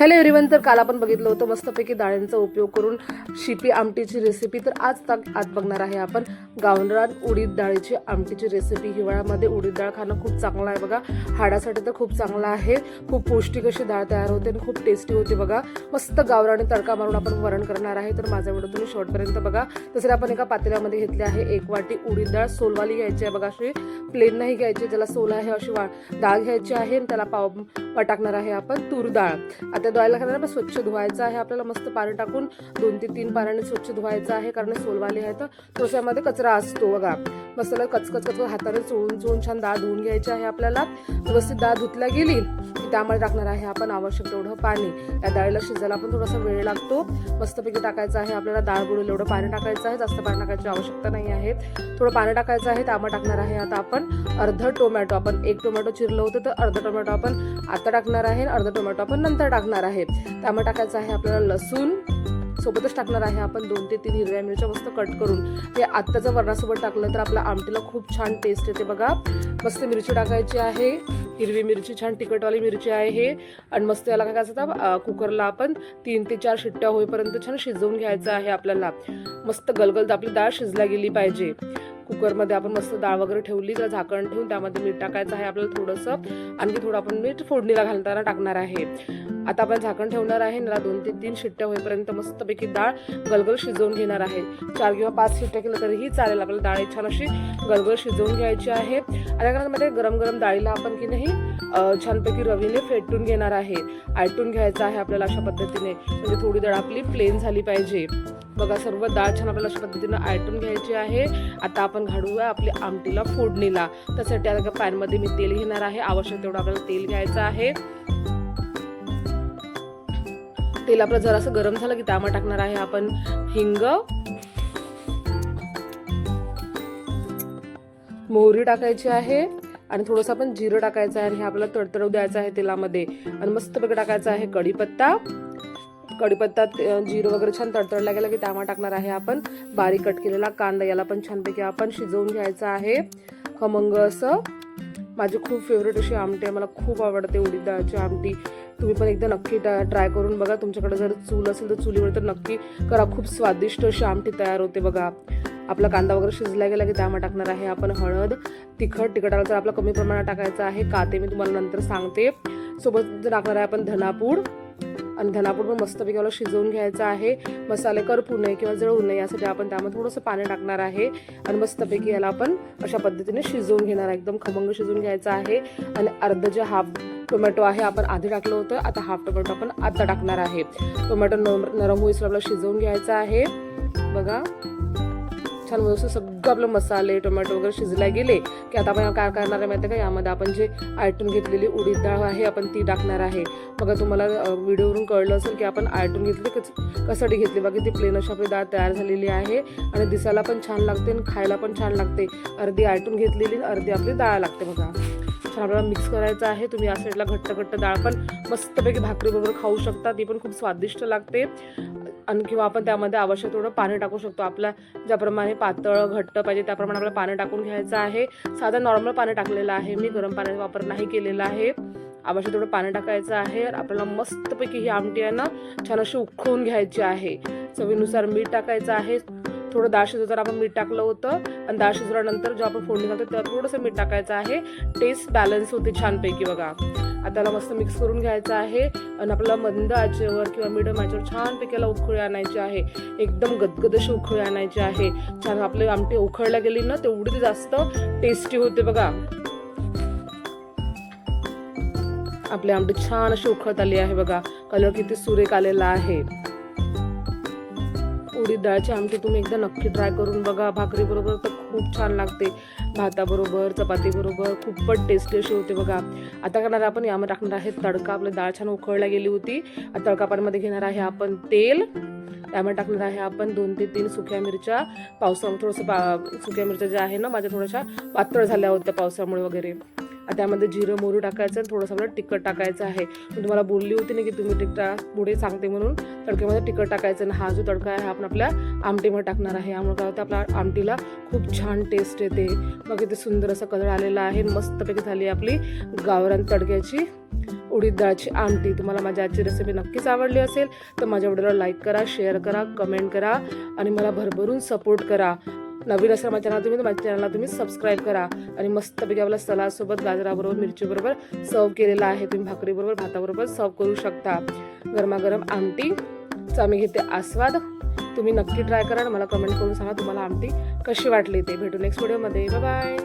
Hello everyone तर काल आपण बघितलं होतं मस्तपैकी डाळींचा उपयोग करून शिपी आमटीची रेसिपी तर आज तक आज बघणार आहे आपण गावरान उडीद डाळीची आमटीची रेसिपी हिवाळ्यामध्ये उडीद डाळ खाणं खूप चांगलं आहे बघा. हाडासाठी तर खूप चांगलं आहे. खूप पौष्टिक अशी डाळ तयार होते आणि खूप टेस्टी होते बघा. मस्त गावराने तडका मारून आपण वरण करणार आहे. तर माझा व्हिडिओ तुम्ही शॉर्टपर्यंत बघा. तसं आपण एका पातेल्यामध्ये घेतली आहे एक वाटी उडीद डाळ. सोलवाली घ्यायची आहे बघा अशी. प्लेन नाही घ्यायची. ज्याला सोल आहे अशी वा डाळ घ्यायची आहे आणि त्याला पाव टाकणार आहे आपण तूर डाळ. त्या धुवायला खाणार स्वच्छ धुवायचं आहे. आपल्याला मस्त पाणी टाकून दोन ते तीन पाण्याने स्वच्छ धुवायचं आहे. कारण सोलवाले आहे तर थोडंसं यामध्ये कचरा असतो बघा. मसाला कचकच कचकच हाताने चोळून चोळून छान डाळ धुवून घ्यायची आहे आपल्याला. व्यवस्थित डाळ धुतल्या गेली की त्यामध्ये टाकणार आहे आपण आवश्यक तेवढं पाणी. या डाळीला शिजायला पण थोडासा वेळ लागतो. मस्तपैकी टाकायचं आहे आपल्याला डाळ बुडेल एवढं पाणी टाकायचं आहे. जास्त पाणी टाकायची आवश्यकता नाही आहे. थोडं पाणी टाकायचं आहे त्यामध्ये टाकणार आहे आता आपण अर्ध टोमॅटो. आपण एक टोमॅटो चिरलं होतं तर अर्ध टोमॅटो आपण आता टाकणार आहे अर्ध टोमॅटो आपण नंतर टाकणार आहे. त्यामध्ये टाकायचं आहे आपल्याला लसूण सोबतच टाकणार आहे आपण दोन ते तीन हिरव्या मिरच्या मस्त कट करून. हे आत्ताचं वरणासोबत टाकलं तर आपल्या आमटीला खूप छान टेस्ट येते बघा. मस्त मिरची टाकायची आहे. हिरवी मिरची छान तिखटवाली मिरची आहे. हे आणि मस्त याला काय करायचं कुकरला आपण तीन ते चार शिट्ट्या होईपर्यंत छान शिजवून घ्यायचं आहे आपल्याला. मस्त गलगल आपली डाळ शिजल्या गेली पाहिजे. कुकरमध्ये आपण मस्त डाळ वगैरे ठेवली तर झाकण ठेवून त्यामध्ये मीठ टाकायचं आहे आपल्याला थोडंसं. आणखी थोडं आपण मीठ फोडणीला घालताना टाकणार आहे. आता आपण झाकण ठेवणार आहे. ना दोन ते तीन शिट्ट्या होईपर्यंत मस्तपैकी डाळ गलगल शिजवून घेणार आहे. चार किंवा पाच शिट्ट्या केलं तरीही चालेल. आपल्याला डाळ छान अशी गलगल शिजवून घ्यायची आहे. आणि त्यामध्ये गरम गरम डाळीला आपण की नाही छानपैकी रवीने फेटून घेणार आहे. आयटून घ्यायचं आहे आपल्याला अशा पद्धतीने. म्हणजे थोडी डाळ आपली प्लेन झाली पाहिजे. बघा सर्व डाळ छान आपल्याला अशा पद्धतीनं आयटून घ्यायची आहे. आता आपण घाडूया आपली आमटीला फोडणीला. त्यासाठी आता पॅनमध्ये मी तेल घेणार आहे. आवश्यक तेवढं आपल्याला तेल घ्यायचं आहे. तेल आपलं जरासं गरम झालं की त्यामध्ये टाकणार आहे आपण हिंग. मोहरी टाकायची आहे आणि थोडंसं आपण जिरं टाकायचं आहे आणि हे आपल्याला तडतडव द्यायचं आहे तेलामध्ये. आणि मस्तपैकी टाकायचं आहे कढीपत्ता. कढीपत्ता जिरं वगैरे छान तडतडला गेला की त्यामध्ये टाकणार आहे आपण बारीक कट केलेला कांदा. याला पण छानपैकी आपण शिजवून घ्यायचा आहे. खमंग असं. माझी खूप फेवरेट अशी आमटी आहे. मला खूप आवडते उडीद डाळची आमटी. तुम्ही पण एकदा नक्की ट्राय करून बघा. तुमच्याकडे जर चूल असेल तर चुलीवर तर नक्की करा. खूप स्वादिष्ट अशी आमटी तयार होते बघा. आपला कांदा वगैरे शिजला गेला की त्यामध्ये टाकणार आहे आपण हळद तिखट. तिखटाला तर आपला कमी प्रमाणात टाकायचं आहे का ते मी तुम्हाला नंतर सांगते. सोबत जर टाकणार आहे आपण धनापूड. आणि धनापूड पण मस्तपैकी मला शिजवून घ्यायचं आहे. मसाले करपू नये किंवा जळू नये यासाठी आपण त्यामध्ये थोडंसं पाणी टाकणार आहे. आणि मस्तपैकी याला आपण अशा पद्धतीने शिजवून घेणार आहे. एकदम खमंग शिजवून घ्यायचं आहे. आणि अर्ध जे हाफ टोमॅटो आहे आपण आधी टाकलं होतं आता हाफ टोमॅटो आपण आता टाकणार आहे. टोमॅटो नरम नरम होईस आपल्याला शिजवून घ्यायचं आहे. बघा छान व्यवस्थित सगळं आपलं मसाले टोमॅटो वगैरे शिजल्या गेले की आता आपण काय करणार आहे माहिती आहे का? यामध्ये आपण जे आयटून घेतलेली उडीद डाळ आहे आपण ती टाकणार आहे. बघा तुम्हाला व्हिडिओवरून कळलं असेल की आपण आयटून घेतली कसाठी घेतली? बघा ती प्लेन अशी आपली डाळ तयार झालेली आहे आणि दिसायला पण छान लागते आणि खायला पण छान लागते. अर्धी आयटून घेतलेली आणि अर्धी आपली डाळ लागते बघा. छान आपल्याला मिक्स करायचं आहे. तुम्ही या साईडला घट्ट घट्ट डाळ पण मस्तपैकी भाकरी बरोबर खाऊ शकता. ती पण खूप स्वादिष्ट लागते. आणि किंवा आपण त्यामध्ये आवश्यक थोडं पाणी टाकू शकतो. आपल्या ज्याप्रमाणे पातळ घट्ट पाहिजे त्याप्रमाणे आपल्याला पाणी टाकून घ्यायचं आहे. साधं नॉर्मल पाणी टाकलेलं आहे. मी गरम पाण्याचा वापर नाही केलेला आहे. आवश्यक तेवढं पाणी टाकायचं आहे. आपल्याला मस्तपैकी ही आमटी आहे ना छान अशी उखळून घ्यायची आहे. चवीनुसार मीठ टाकायचं आहे. थोडं डाळ शिजवताना आपण मीठ टाकलं होतं आणि डाळ शिजवल्यानंतर जेव्हा आपण फोडणी घालतो त्यात थोडंसं मीठ टाकायचं आहे. टेस्ट बॅलन्स होते छानपैकी बघा. आता त्याला मस्त मिक्स करून घ्यायचं आहे आणि आपल्याला मंद आचेवर किंवा मिडम आचेवर छानपैकी याला उखळी आणायची आहे. एकदम गदगद अशी उखळी आणायची आहे. छान आपली आमटी उखळल्या गेली ना तेवढी ती जास्त टेस्टी होते बघा. आपली आमटी छान अशी उखळत आली आहे बघा. कलर किती सुरेख आलेला आहे. उडीद डाळची आमटी तुम्ही एकदा नक्की ट्राय करून बघा. भाकरी बरोबर तर खूप छान लागते. भाताबरोबर चपातीबरोबर खूपच टेस्टी अशी होते बघा. आता करणार आपण यामध्ये टाकणार आहे तडका. आपली डाळ छान उकळला गेली होती. आता तडका पाण्यामध्ये घेणार आहे आपण तेल. त्यामध्ये टाकणार आहे आपण दोन ते तीन सुक्या मिरच्या. पावसामुळे थोडंसं पा सुक्या मिरच्या ज्या आहे ना माझ्या थोड्याशा पातळ झाल्या होत्या पावसामुळे वगैरे. त्यामध्ये जिरं मोरू टाकायचं आणि थोडंसं आपलं तिखट टाकायचं आहे. मी तुम्हाला बोलली होती ना की तुम्ही तिखटा पुढे सांगते म्हणून तडक्यामध्ये तिखट टाकायचं आणि हा जो तडका आहे हा आपण आपल्या आमटीमध्ये टाकणार आहे. यामुळे काय होतं आपल्या आमटीला खूप छान टेस्ट येते. मग इथे सुंदर असा कलर आलेला आहे मस्तपैकी झाली आपली गावरान तडक्याची उडीद डाळची आमटी. तुम्हाला माझ्या आजची रेसिपी नक्कीच आवडली असेल तर माझ्या व्हिडिओला लाईक करा शेअर करा कमेंट करा आणि मला भरभरून सपोर्ट करा. नवीन असेल माझ्या चॅनल तुम्ही माझ्या चॅनलला तुम्ही सबस्क्राईब करा. आणि मस्तपैकी आपला सलादसोबत गाजराबरोबर मिरचीबरोबर सर्व केलेला आहे. तुम्ही भाकरीबरोबर भाताबरोबर सर्व करू शकता. गरमागरम आमटीचा मी घेते आस्वाद. तुम्ही नक्की ट्राय करा आणि मला कमेंट करून सांगा तुम्हाला आमटी कशी वाटली ते. भेटू नेक्स्ट व्हिडिओमध्ये बाय